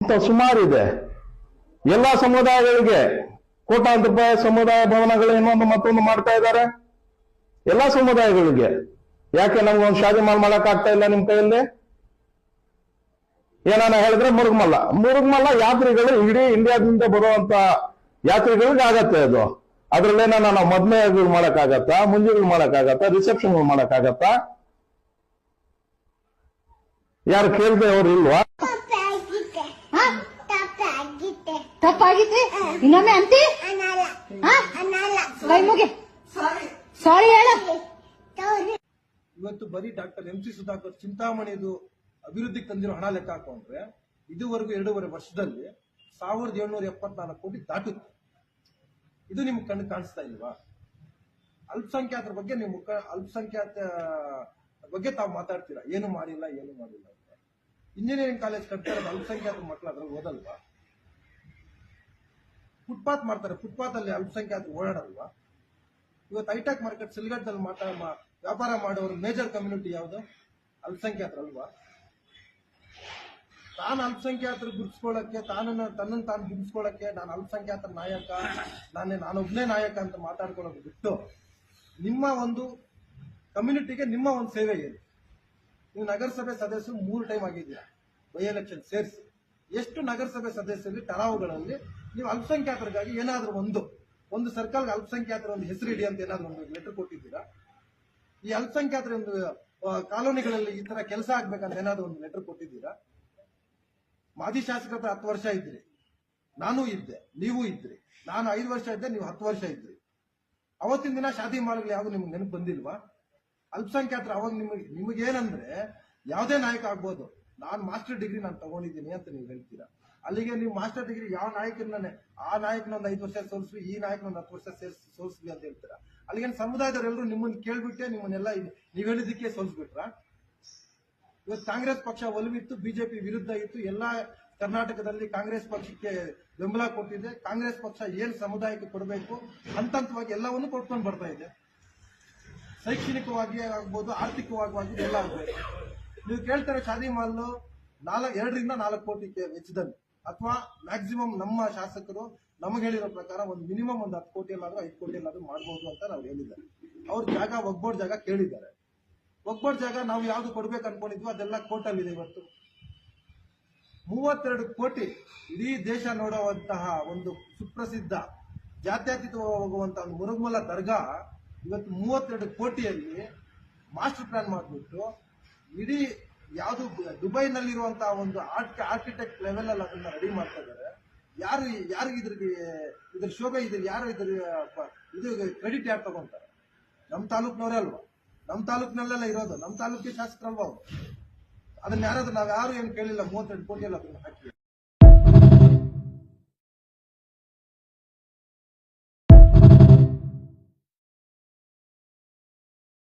ಅಂತ ಸುಮಾರಿದೆ ಎಲ್ಲಾ ಸಮುದಾಯಗಳಿಗೆ ಕೋಟಾಂತರ ಸಮುದಾಯ ಭವನಗಳು ಇನ್ನೊಂದು ಮತ್ತೊಂದು ಮಾಡ್ತಾ ಇದ್ದಾರೆ. ಎಲ್ಲಾ ಸಮುದಾಯಗಳಿಗೆ. ಯಾಕೆ ನಮ್ಗೊಂದು ಶಾದಿ ಮಾಲ್ ಮಾಡಕ್ ಆಗ್ತಾ ಇಲ್ಲ ನಿಮ್ ಕೈಯಲ್ಲಿ? ಏನಾನ ಹೇಳಿದ್ರೆ ಮುರುಗಮಲ್ಲ ಮುರುಗ್ಮಲ್ಲ ಯಾತ್ರಿಗಳು ಇಡೀ ಇಂಡಿಯಾದಿಂದ ಬರುವಂತ ಯಾತ್ರಿಗಳಿಗೆ ಆಗತ್ತೆ ಅದು. ಅದ್ರಲ್ಲೇನ ನಾವು ಮದ್ಮೆಗಳು ಮಾಡಕ್ಕಾಗತ್ತಾ ಮುಂಜಿಗಳು ಮಾಡಕ್ಕಾಗತ್ತಾ ರಿಸೆಪ್ಷನ್ಗಳು ಮಾಡಕ್ಕಾಗತ್ತಾ ಯಾರು ಕೇಳ್ದೆ ಅವ್ರು ಇಲ್ವಾ? ತಪ್ಪಾಗಿತ್ತು ಇನ್ನೊಮ್ಮೆ ಅಂತಿ? ಕೈ ಮುಗಿ. ಸಾರಿ. ಹೇಳ. ಇವತ್ತು ಬರೀ ಡಾಕ್ಟರ್ ಎಂ ಸಿ ಸುಧಾಕರ್ ಚಿಂತಾಮಣಿದು ಅಭಿವೃದ್ಧಿಗೆ ತಂದಿರೋ ಹಣ ಲೆಕ್ಕ ಹಾಕೊಂಡ್ರೆ ಇದುವರೆಗೂ ಎರಡೂವರೆ ವರ್ಷದಲ್ಲಿ ಸಾವಿರದ ಏಳ್ನೂರ ಎಪ್ಪತ್ನಾಲ್ಕು ಕೋಟಿ ದಾಟುತ್ತೆ. ಇದು ನಿಮ್ಗೆ ಕಣ್ಣು ಕಾಣಿಸ್ತಾ ಇಲ್ವಾ? ಅಲ್ಪಸಂಖ್ಯಾತರ ಬಗ್ಗೆ ನೀವು ಅಲ್ಪಸಂಖ್ಯಾತ ಬಗ್ಗೆ ತಾವು ಮಾತಾಡ್ತೀರಾ? ಏನು ಮಾಡಿಲ್ಲ ಏನು ಮಾಡಿಲ್ಲ ಇಂಜಿನಿಯರಿಂಗ್ ಕಾಲೇಜ್ ಕಟ್ತಾರೆ ಅಲ್ಪಸಂಖ್ಯಾತ ಮಕ್ಕಳು ಅದ್ರಲ್ಲಿ ಓದಲ್ವಾ? ಫುಟ್ಪಾತ್ ಮಾಡ್ತಾರೆ ಫುಟ್ಪಾತ್ ಅಲ್ಲಿ ಅಲ್ಪಸಂಖ್ಯಾತ ಓಡಾಡಲ್ವಾ? ಇವತ್ತು ಹೈಟೆಕ್ ಮಾರ್ಕೆಟ್ ಸಿಲ್ಗಡ್ದಲ್ಲಿ ಮಾತಾ ವ್ಯಾಪಾರ ಮಾಡೋರು ಮೇಜರ್ ಕಮ್ಯುನಿಟಿ ಯಾವುದು? ಅಲ್ಪಸಂಖ್ಯಾತರಲ್ವಾ ತಾನು ಅಲ್ಪಸಂಖ್ಯಾತರು ಗುರುಸ್ಕೊಳ್ಳೋಕ್ಕೆ, ತಾನನ್ನು ತನ್ನನ್ನು ತಾನು ಗುರುತಿಸ್ಕೊಳ್ಳಕ್ಕೆ ನಾನು ಅಲ್ಪಸಂಖ್ಯಾತ ನಾಯಕ, ನಾನೇ ನಾನೊಬ್ಬನೇ ನಾಯಕ ಅಂತ ಮಾತಾಡ್ಕೊಳ್ಳೋದು ಬಿಟ್ಟು ನಿಮ್ಮ ಒಂದು ಕಮ್ಯುನಿಟಿಗೆ ನಿಮ್ಮ ಒಂದು ಸೇವೆ ಏನು? ನೀವು ನಗರಸಭೆ ಸದಸ್ಯರು ಮೂರು ಟೈಮ್ ಆಗಿದ್ದೀರಾ. ಬೈ ಎಲೆಕ್ಷನ್ ಸೇರಿಸಿ ಎಷ್ಟು ನಗರಸಭೆ ಸದಸ್ಯರಲ್ಲಿ ಟರಾವುಗಳಲ್ಲಿ ನೀವು ಅಲ್ಪಸಂಖ್ಯಾತರಿಗಾಗಿ ಏನಾದರೂ ಒಂದು ಒಂದು ಸರ್ಕಲ್ಗೆ ಅಲ್ಪಸಂಖ್ಯಾತರ ಒಂದು ಹೆಸರಿಡಿ ಅಂತ ಏನಾದರೂ ಒಂದು ಲೆಟರ್ ಕೊಟ್ಟಿದ್ದೀರಾ? ಈ ಅಲ್ಪಸಂಖ್ಯಾತರ ಒಂದು ಕಾಲೋನಿಗಳಲ್ಲಿ ಈ ತರ ಕೆಲಸ ಆಗ್ಬೇಕಂತ ಏನಾದರೂ ಒಂದು ಲೆಟರ್ ಕೊಟ್ಟಿದ್ದೀರಾ? ಮಾಜಿ ಶಾಸಕರ ಹತ್ತು ವರ್ಷ ಇದ್ರಿ. ನಾನು ಇದ್ದೆ, ನೀವು ಇದ್ರಿ. ನಾನು ಐದು ವರ್ಷ ಇದ್ದೆ, ನೀವು ಹತ್ತು ವರ್ಷ ಇದ್ರಿ. ಅವತ್ತಿನ ದಿನ ಶಾದಿ ಮಾಡಲು ಯಾವ್ದು ನಿಮ್ಗೆ ನೆನಪು ಬಂದಿಲ್ವಾ? ಅಲ್ಪಸಂಖ್ಯಾತರ ಅವಾಗ ನಿಮಗೆ, ನಿಮಗೇನಂದ್ರೆ ಯಾವುದೇ ನಾಯಕ ಆಗ್ಬೋದು. ನಾನು ಮಾಸ್ಟರ್ ಡಿಗ್ರಿ ನಾನು ತಗೊಂಡಿದ್ದೀನಿ ಅಂತ ನೀವು ಹೇಳ್ತೀರಾ? ಅಲ್ಲಿಗೆ ನೀವು ಮಾಸ್ಟರ್ ಡಿಗ್ರಿ ಯಾವ ನಾಯಕರನ್ನೇ ಆ ನಾಯಕನ ಒಂದು ಐದು ವರ್ಷ ಸೋಲಿಸ್ವಿ, ಈ ನಾಯಕನ ಒಂದು ಹತ್ತು ವರ್ಷ ಸೇರಿಸಿ ಅಂತ ಹೇಳ್ತೀರಾ? ಅಲ್ಲಿಗೆ ಸಮುದಾಯದವರೆಲ್ಲರೂ ನಿಮ್ಮನ್ನ ಕೇಳ್ಬಿಟ್ಟೆ, ನಿಮ್ಮನ್ನೆಲ್ಲ ನೀವು ಹೇಳಿದ್ದಕ್ಕೆ ಸೋಲಿಸ್ಬಿಟ್ರಾ? ಇವತ್ತು ಕಾಂಗ್ರೆಸ್ ಪಕ್ಷ ಒಲವಿತ್ತು ಬಿಜೆಪಿ ವಿರುದ್ಧ ಇತ್ತು, ಎಲ್ಲಾ ಕರ್ನಾಟಕದಲ್ಲಿ ಕಾಂಗ್ರೆಸ್ ಪಕ್ಷಕ್ಕೆ ಬೆಂಬಲ ಕೊಟ್ಟಿದೆ. ಕಾಂಗ್ರೆಸ್ ಪಕ್ಷ ಏನ್ ಸಮುದಾಯಕ್ಕೆ ಕೊಡಬೇಕು ಹಂತ ಹಂತವಾಗಿ ಎಲ್ಲವನ್ನು ಕೊಡ್ಕೊಂಡು ಬರ್ತಾ ಇದೆ. ಶೈಕ್ಷಣಿಕವಾಗಿ ಆಗ್ಬೋದು, ಆರ್ಥಿಕವಾಗಿ ಎಲ್ಲ ಆಗ್ಬೇಕು. ನೀವು ಕೇಳ್ತಾರೆ ಶಾದಿ ಮಾಲ್ ನಾಲ್ಕು, ಎರಡರಿಂದ ನಾಲ್ಕು ಕೋಟಿ ವೆಚ್ಚದಲ್ಲಿ ಅಥವಾ ಮ್ಯಾಕ್ಸಿಮಮ್ ನಮ್ಮ ಶಾಸಕರು ನಮಗೆ ಹೇಳಿರೋ ಪ್ರಕಾರ ಒಂದು ಮಿನಿಮಮ್ ಒಂದು ಹತ್ತು ಕೋಟಿ ಎಲ್ಲಾದ್ರೂ ಐದು ಕೋಟಿ ಎಲ್ಲಾದ್ರೂ ಮಾಡ್ಬೋದು ಅಂತ ನಾವು ಹೇಳಿದ್ದಾರೆ. ಅವ್ರ ಜಾಗ ಒಗ್ಬೋಡ್ ಜಾಗ ಕೇಳಿದ್ದಾರೆ. ಒಗ್ಬೋಡ್ ಜಾಗ ನಾವು ಯಾವ್ದು ಕೊಡ್ಬೇಕು ಅನ್ಕೊಂಡಿದ್ವಿ ಅದೆಲ್ಲ ಕೋರ್ಟಲ್ಲಿದೆ ಇವತ್ತು. ಮೂವತ್ತೆರಡು ಕೋಟಿ ಇಡೀ ದೇಶ ನೋಡುವಂತಹ ಒಂದು ಸುಪ್ರಸಿದ್ಧ ಜಾತ್ಯತೀತ ಹೋಗುವಂತಹ ಒಂದು ಮುರುಗ್ಮಲ ದರ್ಗಾ ಇವತ್ತು ಮೂವತ್ತೆರಡು ಕೋಟಿಯಲ್ಲಿ ಮಾಸ್ಟರ್ ಪ್ಲಾನ್ ಮಾಡಿಬಿಟ್ಟು ಇಡೀ ಯಾವುದು ದುಬೈನಲ್ಲಿರುವಂತಹ ಒಂದು ಆರ್ಟ್ ಆರ್ಕಿಟೆಕ್ಟ್ ಲೆವೆಲ್ ಅಲ್ಲಿ ಅದನ್ನ ರೆಡಿ ಮಾಡ್ತಾ ಇದ್ದಾರೆ. ಯಾರು ಯಾರಿಗೆ ಇದ್ರಿಗೆ ಇದ್ರ ಶೋಭೆ ಇದ್ರ ಯಾರು ಇದ್ರ ಇದು ಕ್ರೆಡಿಟ್ ಯಾರು ತಗೊಂತಾರೆ? ನಮ್ಮ ತಾಲೂಕ್ನವರೇ ಅಲ್ವಾ? ನಮ್ಮ ತಾಲೂಕ್ನಲ್ಲೆಲ್ಲ ಇರೋದು ನಮ್ಮ ತಾಲೂಕಿನ ಶಾಸಕರಲ್ವಾ ಅದನ್ನ ಯಾರಾದ್ರೂ ನಾವು ಯಾರು ಏನು ಕೇಳಿಲ್ಲ, ಮೂವತ್ತೆಂಟು ಕೋಟಿ ಅಲ್ಲ ಅದನ್ನ ಹಾಕಿ